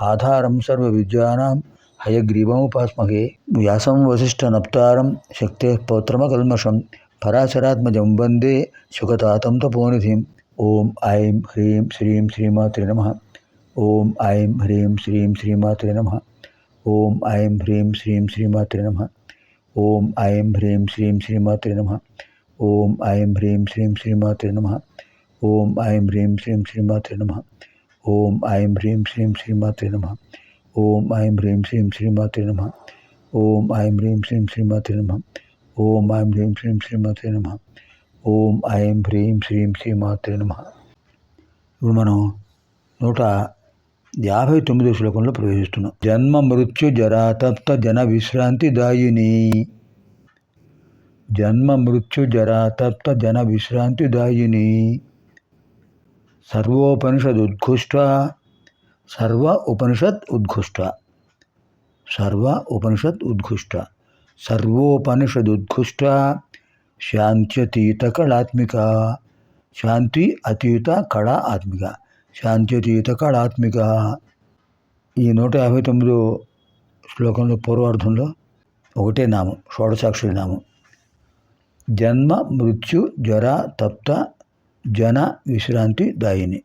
आधारम सर्व विद्यानाम हयग्रीवमुपास्महे। व्यासम वशिष्ठ नप्तारम शक्ति पौत्रमकल्मषम पराशरात्मज वंदे सुखतातम तपोनिधिम्। ओम ऐं ह्रीं श्रीं श्रीमात्रे नमः। ओम ऐं ह्रीं श्रीं श्रीमात्रे नमः। ओम ऐं ह्रीं श्रीं श्रीमात्रे नमः। ओम ऐं ह्रीं श्रीं श्रीमात्रे नमः। ओम ऐं ह्रीं श्रीं श्रीमात्रे नमः। ओम ऐं ह्रीं श्रीं श्रीमात्रे नमः। ఓం ఐం హ్రీం శ్రీం శ్రీమాత్రే నమ. ఓం ఐం హ్రీం శ్రీం శ్రీమాత్రే నమ. ఓం ఐం హ్రీం శ్రీం శ్రీమాత్రే నమ. ఓం ఐం హ్రీం శ్రీం శ్రీమాత్రే నమ. ఓం ఐం హ్రీం శ్రీం శ్రీమాత్రే నమ. ఇప్పుడు మనం నూట యాభై తొమ్మిది శ్లోకంలో ప్రవేశిస్తున్నాం. జన్మ మృత్యు జరాతప్త జన విశ్రాంతి దాయిని. జన్మ మృత్యు జరాతప్త జన విశ్రాంతి దాయిని. సర్వోపనిషద్ ఉద్ఘుష్ట సర్వ ఉపనిషత్ ఉద్ఘుష్ట సర్వ ఉపనిషత్ ఉద్ఘుష్ట సర్వోపనిషద్ ఉద్ఘుష్ట శాంత్యతీత కళాత్మిక శాంతి అతీత కళ ఆత్మిక శాంత్యతీత కళాత్మిక ఈ నూట యాభై తొమ్మిదో శ్లోకంలో పూర్వార్థంలో ఒకటే నామం షోడసాక్షుడి నామం. జన్మ మృత్యు జ్వర తప్త జన విశ్రాంతి దాయిని.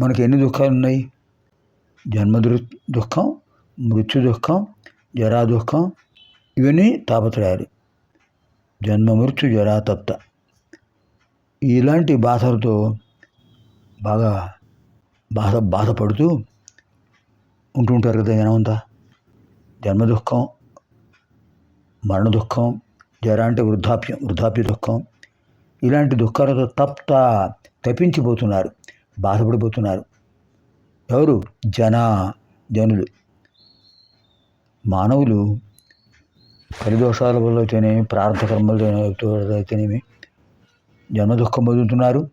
మనకి ఎన్ని దుఃఖాలు ఉన్నాయి జన్మ దృ దుఃఖం మృత్యు దుఃఖం జరా దుఃఖం ఇవన్నీ తాపత్రయాలు. జన్మ మృత్యు జరా తప్త. ఇలాంటి బాధలతో బాగా బాధ బాధపడుతూ ఉంటుంటారు కదా జనమంతా జన్మ దుఃఖం మరణ దుఃఖం జరా అంటే వృద్ధాప్యం వృద్ధాప్య దుఃఖం ఇలాంటి దుఃఖాలతో తప్త తప్పించిపోతున్నారు బాధపడిపోతున్నారు. ఎవరు? జన జనులు. మానవులు పరిదోషాల వల్ల అయితేనేమి ప్రార్థ కర్మలతో అయితేనేమి జన్మ దుఃఖం పొందుతున్నారు.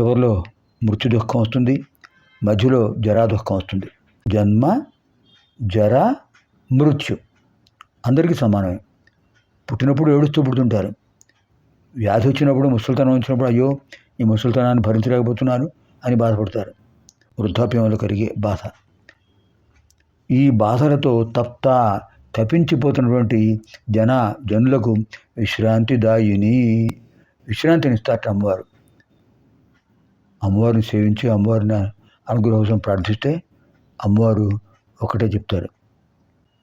చివరిలో మృత్యు దుఃఖం వస్తుంది మధ్యలో జరా దుఃఖం వస్తుంది. జన్మ జర మృత్యు. అందరికీ సమానమే. పుట్టినప్పుడు ఏడుస్తూ పుడుతుంటారు. వ్యాధి వచ్చినప్పుడు ముసలితనం వచ్చినప్పుడు అయ్యో ఈ ముసలితనాన్ని భరించలేకపోతున్నాను అని బాధపడతారు. వృద్ధాప్యంలో కలిగే బాధ. ఈ బాధలతో తప్త తప్పించిపోతున్నటువంటి జన జనులకు విశ్రాంతి దాయిని విశ్రాంతిని అమ్మవారు. అమ్మవారిని సేవించి అమ్మవారిని అనుగ్రహం కోసం ప్రార్థిస్తే అమ్మవారు ఒకటే చెప్తారు.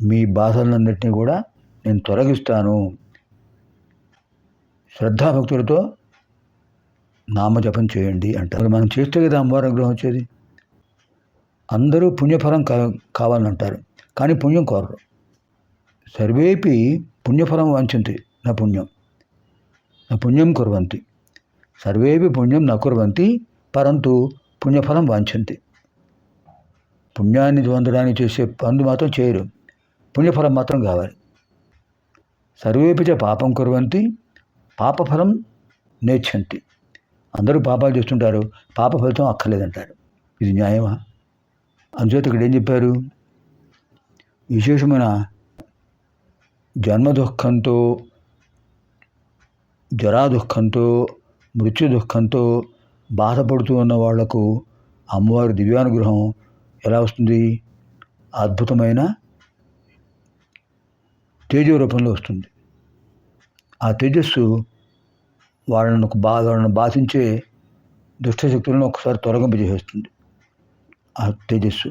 మీ బాధలన్నింటినీ కూడా నేను తొలగిస్తాను. శ్రద్ధాభక్తులతో నామజపం చేయండి అంటారు. మనం చేస్తే కదా అమ్మవారి అనుగ్రహం వచ్చేది? అందరూ పుణ్యఫలం కా కావాలంటారు. కానీ పుణ్యం కోరరు. సర్వేపి పుణ్యఫలం వంచింది నా పుణ్యం. నా పుణ్యం కుర్వంతి. సర్వేపి పుణ్యం నా కురవంతి పరంతు పుణ్యఫలం వాంచింది పుణ్యాన్ని పొందడానికి చేసే పనులు మాత్రం చేయరు. పుణ్యఫలం మాత్రం కావాలి. సర్వేపి చ పాపం కుర్వంతి పాపఫలం నేర్చంతి అందరూ పాపాలు చేస్తుంటారు పాప ఫలితం అక్కర్లేదంటారు. ఇది న్యాయమా? అందుచేత ఇక్కడ ఏం చెప్పారు? విశేషమైన జన్మ దుఃఖంతో జరా దుఃఖంతో మృత్యు దుఃఖంతో బాధపడుతూ ఉన్న వాళ్ళకు అమ్మవారి దివ్యానుగ్రహం ఎలా వస్తుంది? అద్భుతమైన తేజో రూపంలో వస్తుంది. ఆ తేజస్సు వాళ్ళను బాధ వాళ్ళను బాధించే దుష్టశక్తులను ఒకసారి తొలగింపజేసేస్తుంది ఆ తేజస్సు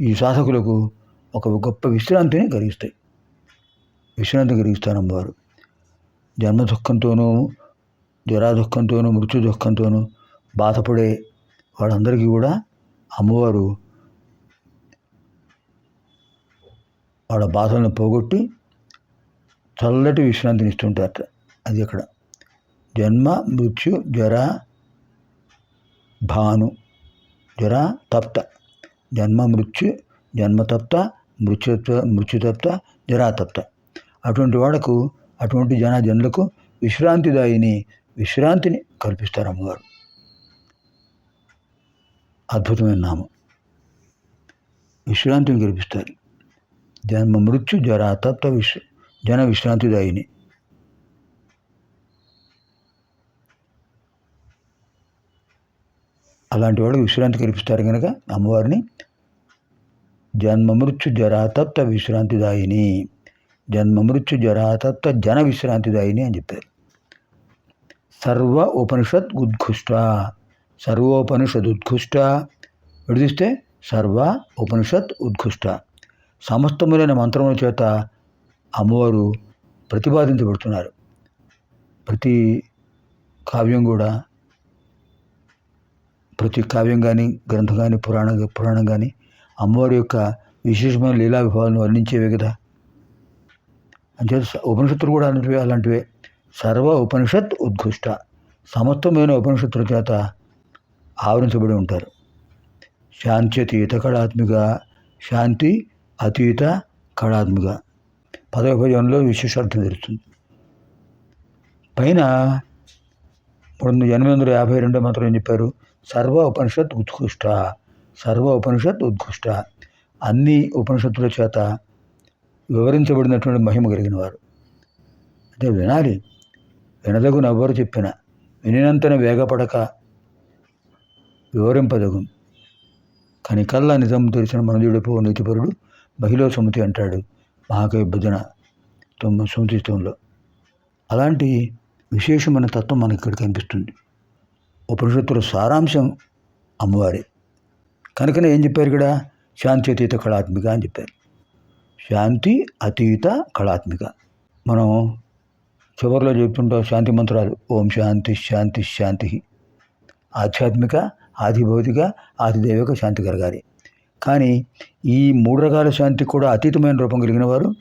ఈ శాసకులకు ఒక గొప్ప విశ్రాంతిని కలిగిస్తాయి. విశ్రాంతి కలిగిస్తారు అమ్మవారు జన్మ దుఃఖంతోనూ జ్వరా దుఃఖంతోనూ మృత్యు దుఃఖంతోనూ బాధపడే వాళ్ళందరికీ కూడా అమ్మవారు వాళ్ళ బాధలను పోగొట్టి చల్లటి విశ్రాంతిని ఇస్తుంటారట అది అక్కడ. జన్మ మృత్యు జ్వర భాను. జ్వర తప్త. జన్మ మృత్యు జన్మతప్త మృత్యుత్వ మృత్యుతప్త జరాతప్త అటువంటి వాళ్ళకు అటువంటి జన జనులకు విశ్రాంతిదాయిని విశ్రాంతిని కల్పిస్తారు అమ్మవారు అద్భుతమైన నామం. విశ్రాంతిని కల్పిస్తారు. జన్మ మృత్యు జరాతప్త విశ్వ జన విశ్రాంతిదాయిని. అలాంటి వాళ్ళకి విశ్రాంతి కల్పిస్తారు కనుక అమ్మవారిని. జన్మ మృత్యు విశ్రాంతిదాయిని. జన్మ మృత్యు జరాతప్త జన విశ్రాంతిదాయిని అని చెప్పారు సర్వ ఉపనిషత్ ఉద్ఘుష్ట. సర్వోపనిషద్ ఉద్ఘుష్ట. విడిదిస్తే సర్వ ఉపనిషత్ ఉద్ఘుష్ట. సమస్తములైన మంత్రముల చేత అమ్మవారు ప్రతిపాదించబడుతున్నారు. ప్రతి కావ్యం కూడా ప్రతి కావ్యం కానీ గ్రంథం కానీ పురాణం పురాణం కానీ అమ్మవారి యొక్క విశేషమైన లీలా విభావాలను వర్ణించేవే కదా. అంటే ఉపనిషత్తులు కూడా అలాంటివే అలాంటివే. సర్వ ఉపనిషత్ ఉద్ఘుష్ట సమస్తమైన ఉపనిషత్తుల చేత ఆవరించబడి ఉంటారు. శాంతి అతీత కళాత్మిక శాంతి అతీత కళాత్మిక. పదవ భజనలో విశేషార్థం తెలుస్తుంది పైన మూడు ఎనిమిది వందల యాభై రెండో మంత్రం ఏం చెప్పారు? సర్వ ఉపనిషత్ ఉత్కృష్ట సర్వ ఉపనిషత్ ఉత్కృష్ట. అన్ని ఉపనిషత్తుల చేత వివరించబడినటువంటి మహిమ కలిగిన వారు. అంటే వినాలి. వినదగు నవ్వరు చెప్పిన వినినంతన వేగపడక వివరింపదగు కనికల్లా నిజం తెలిసిన మనజుడిపో నీతిపరుడు మహిళ సుమతి అంటాడు. మహాకవి భుజన తొమ్మిది సుమతిత్వంలో అలాంటి విశేషమైన తత్వం మనకి ఇక్కడ కనిపిస్తుంది. ఉపనిషత్తుల సారాంశం అమ్మవారి. కనుకనే ఏం చెప్పారు ఇక్కడ? శాంతి అతీత కళాత్మిక అని చెప్పారు. శాంతి అతీత కళాత్మిక. మనం చివరిలో చెప్తుంటాం శాంతి మంత్రాలు. ఓం శాంతి శాంతి శాంతి. ఆధ్యాత్మిక ఆది భౌతిక ఆది దైవిక శాంతి కలగాలి. కానీ ఈ మూడు రకాల శాంతి కూడా అతీతమైన రూపం కలిగిన వారు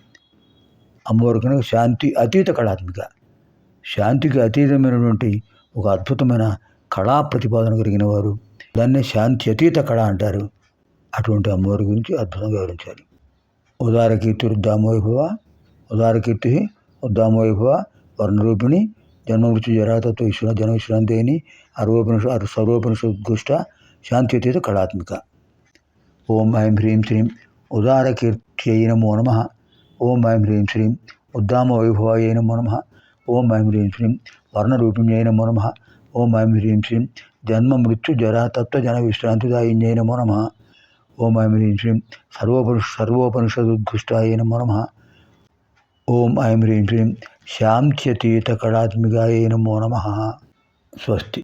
అమ్మవారు కనుక శాంతి అతీత కళాత్మిక. శాంతికి అతీతమైనటువంటి ఒక అద్భుతమైన కళా ప్రతిపాదన కలిగిన వారు దాన్నే శాంతి అతీత కళ అంటారు. అటువంటి అమ్మవారి గురించి అద్భుతంగా వివరించారు. ఉదార కీర్తి ఉద్దామోభవ ఉదార కీర్తి ఉద్దామోభవ వర్ణరూపిణి జన్మమృత్యు జరాతత్వ ఈశ్వర జన విశ్రాంతి అని అర్వోపనిష సర్వోపనిష ఉద్ఘుష్ట శాంతి అతీత కళాత్మిక. ఓం ఐం హ్రీం శ్రీం ఉదారకీర్త్యై నమో నమ ఓం ఐం హ్రీం శ్రీం ఉద్దామ వైభవాయ నమో నమ ఓం ఐం హ్రీం శ్రీం వర్ణరూపిణ్యై నమో నమ ఓం ఐం హ్రీం శ్రీం జన్మ మృత్యు జరాతత్వ తత్వజన విశ్రాంతిదాయిన్యై నమో నమ ఓం ఐం హ్రీం శ్రీం సర్వోపను సర్వోపనిషదుద్ఘుష్టాయ నమో నమ ఓం ఐం హ్రీం శ్రీం శాంత్యతీత కళాత్మికాయ నమో నమ స్వస్తి